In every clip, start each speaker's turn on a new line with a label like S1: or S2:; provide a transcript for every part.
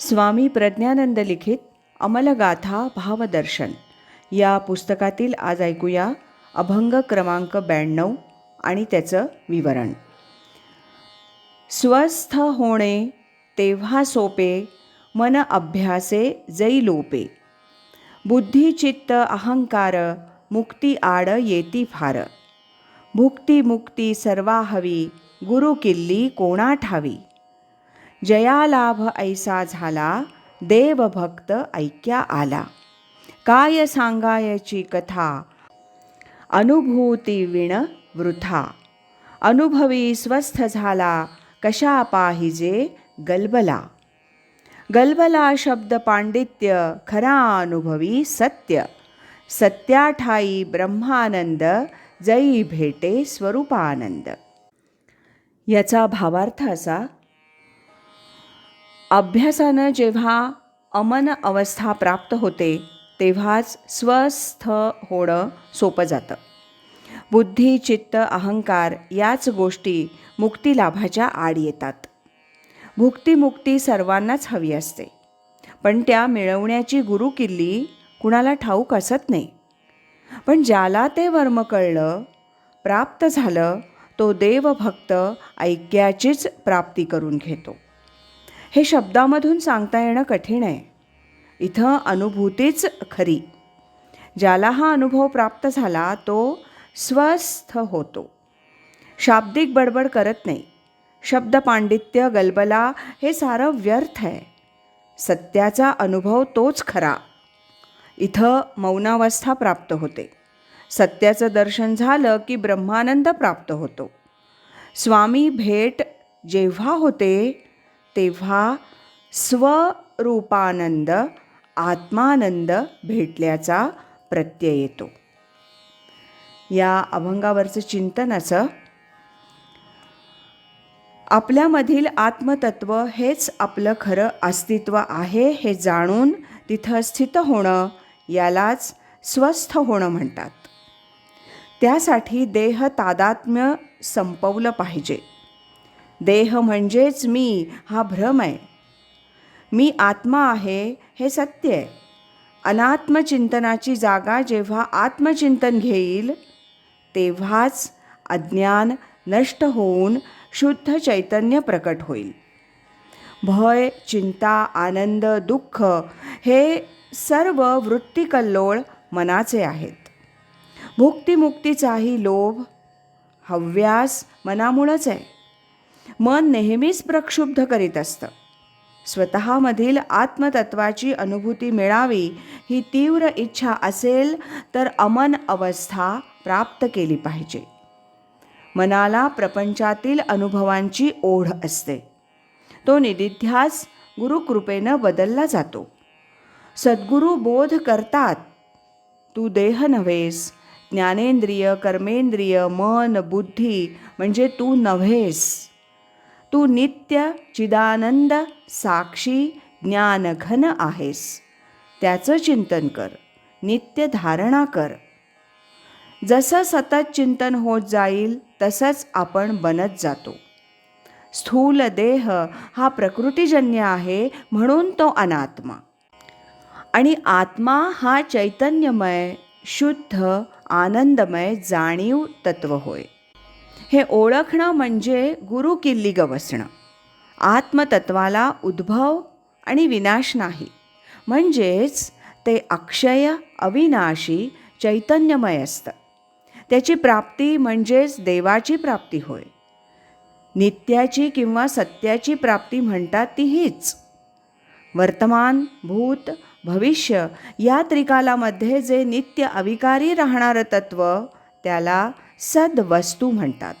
S1: स्वामी प्रज्ञानंद लिखित अमलगाथा भावदर्शन. या पुस्तकातील आज ऐकूया अभंग क्रमांक ब्याण्णव आणि त्याचं विवरण. स्वस्थ होणे तेव्हा सोपे मन अभ्यासे जै लोपे. बुद्धिचित्त अहंकार मुक्ती आड येती फार. भुक्ती मुक्ती सर्वा हवी गुरु किल्ली कोणा ठावी. जयालाभ ऐसा झाला देवभक्त ऐक्या आला. काय सांगायची कथा? अनुभूती विण वृथा. अनुभवी स्वस्थ झाला कशा पाहिजे गलबला. गलबला शब्द पांडित्य खरा अनुभवी सत्य. सत्याठाई ब्रह्मानंद जई भेटे स्वरूपानंद. याचा भावार्थ असा अभ्यासानं जेव्हा अमन अवस्था प्राप्त होते तेव्हाच स्वस्थ होणं सोपं जातं. बुद्धी चित्त अहंकार याच गोष्टी मुक्तिलाभाच्या आड येतात. भुक्तिमुक्ती सर्वांनाच हवी असते. पण त्या मिळवण्याची गुरुकिल्ली कुणाला ठाऊक असत नाही. पण ज्याला ते वर्म कळलं प्राप्त झालं तो देवभक्त ऐक्याचीच प्राप्ती करून घेतो. हे शब्दामधून सांगता येणं कठीण आहे. इथं अनुभूतीच खरी. ज्याला हा अनुभव प्राप्त झाला तो स्वस्थ होतो. शाब्दिक बडबड करत नाही. शब्द पांडित्य गलबला हे सारं व्यर्थ आहे. सत्याचा अनुभव तोच खरा. इथं मौनावस्था प्राप्त होते. सत्याचं दर्शन झालं की ब्रह्मानंद प्राप्त होतो. स्वामी भेट जेव्हा होते तेव्हा स्वरूपानंद आत्मानंद भेटल्याचा प्रत्यय येतो. या अभंगावरचं चिंतन असं आपल्यामधील आत्मतत्व हेच आपलं खरं अस्तित्व आहे हे जाणून तिथं स्थित होणं यालाच स्वस्थ होणं म्हणतात. त्यासाठी देह तादात्म्य संपवलं पाहिजे. देह म्हणजेच मी हा भ्रम आहे. मी आत्मा आहे हे सत्य आहे. अनात्मचिंतनाची जागा जेव्हा आत्मचिंतन घेईल तेव्हाच अज्ञान नष्ट होऊन शुद्ध चैतन्य प्रकट होईल. भय चिंता आनंद दुःख हे सर्व वृत्तिकल्लोळ मनाचे आहेत. भुक्तिमुक्तीचाही लोभ हव्यास मनामुळंच आहे. मन नेहमीच प्रक्षुब्ध करीत असतं. स्वतःमधील आत्मतत्वाची अनुभूती मिळावी ही तीव्र इच्छा असेल तर अमन अवस्था प्राप्त केली पाहिजे. मनाला प्रपंचातील अनुभवांची ओढ असते. तो निदिध्यास गुरुकृपेनं बदलला जातो. सद्गुरू बोध करतात. तू देह नव्हेस ज्ञानेंद्रिय कर्मेंद्रिय मन बुद्धी म्हणजे तू नव्हेस. तू नित्य चिदानंद साक्षी ज्ञानघन आहेस. त्याचं चिंतन कर नित्य धारणा कर. जसं सतत चिंतन होत जाईल तसंच आपण बनत जातो. स्थूल देह हा प्रकृतीजन्य आहे म्हणून तो अनात्मा. आणि आत्मा हा चैतन्यमय शुद्ध आनंदमय जाणीव तत्व होय. हे ओळखणं म्हणजे गुरु किल्ली गवसणं. आत्मतत्वाला उद्भव आणि विनाश नाही. म्हणजेच ते अक्षय अविनाशी चैतन्यमय असतं. त्याची प्राप्ती म्हणजेच देवाची प्राप्ती होय. नित्याची किंवा सत्याची प्राप्ती म्हणतात ती हीच वर्तमान भूत भविष्य या त्रिकालामध्ये जे नित्य अविकारी राहणारं तत्व त्याला सद्वस्तू म्हणतात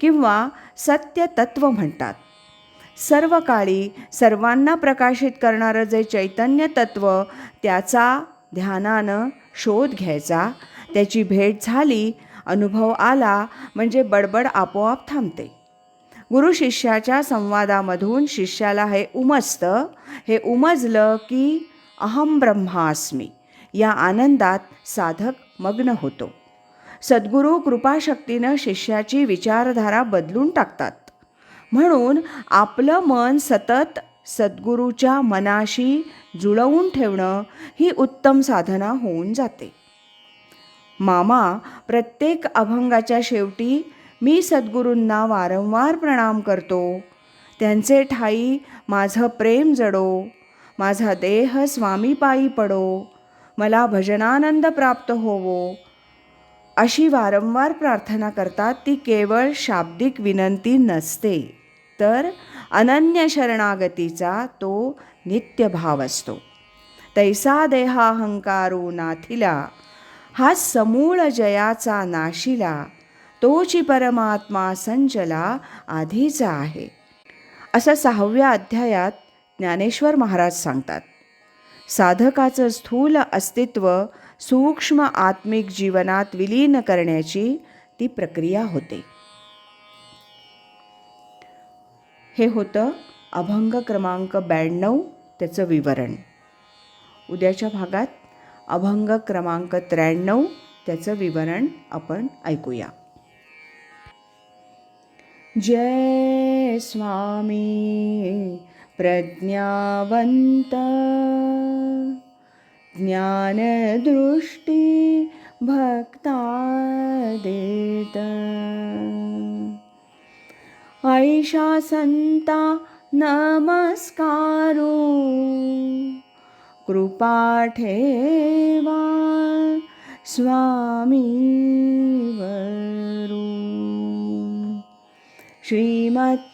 S1: किंवा सत्यतत्व म्हणतात. सर्व काळी सर्वांना प्रकाशित करणारं जे चैतन्य तत्व त्याचा ध्यानानं शोध घ्यायचा त्याची भेट झाली अनुभव आला म्हणजे बडबड आपोआप थांबते. गुरु शिष्याच्या संवादामधून शिष्याला हे उमजतं हे उमजलं की अहम ब्रह्मास्मी या आनंदात साधक मग्न होतो. सद्गुरू कृपाशक्तीनं शिष्याची विचारधारा बदलून टाकतात. म्हणून आपलं मन सतत सद्गुरूच्या मनाशी जुळवून ठेवणं ही उत्तम साधना होऊन जाते. मामा प्रत्येक अभंगाच्या शेवटी मी सद्गुरूंना वारंवार प्रणाम करतो. त्यांचे ठाई माझं प्रेम जडो. माझा देह स्वामीपायी पडो. मला भजनानंद प्राप्त होवो. अशी वारंवार प्रार्थना करतात ती केवळ शाब्दिक विनंती नसते. तर अनन्य शरणागतीचा तो नित्यभाव असतो. तैसा देहाहंकारो नाथिला हा समूळ जयाचा नाशिला तोची परमात्मा संचला आधीचा आहे. असं सहाव्या अध्यायात ज्ञानेश्वर महाराज सांगतात. साधकाचं स्थूल अस्तित्व सूक्ष्म आत्मिक जीवनात विलीन करण्याची ती प्रक्रिया होते. हे होतं अभंग क्रमांक ब्याण्णव त्याचं विवरण. उद्याच्या भागात अभंग क्रमांक त्र्याण्णव त्याचं विवरण आपण ऐकूया. जय स्वामी. प्रज्ञावंत ज्ञानदृष्टी भक्ता देत ऐशा संता नमस्कारो। कृपाठेवा स्वामी स्वामीवरू। श्रीमत्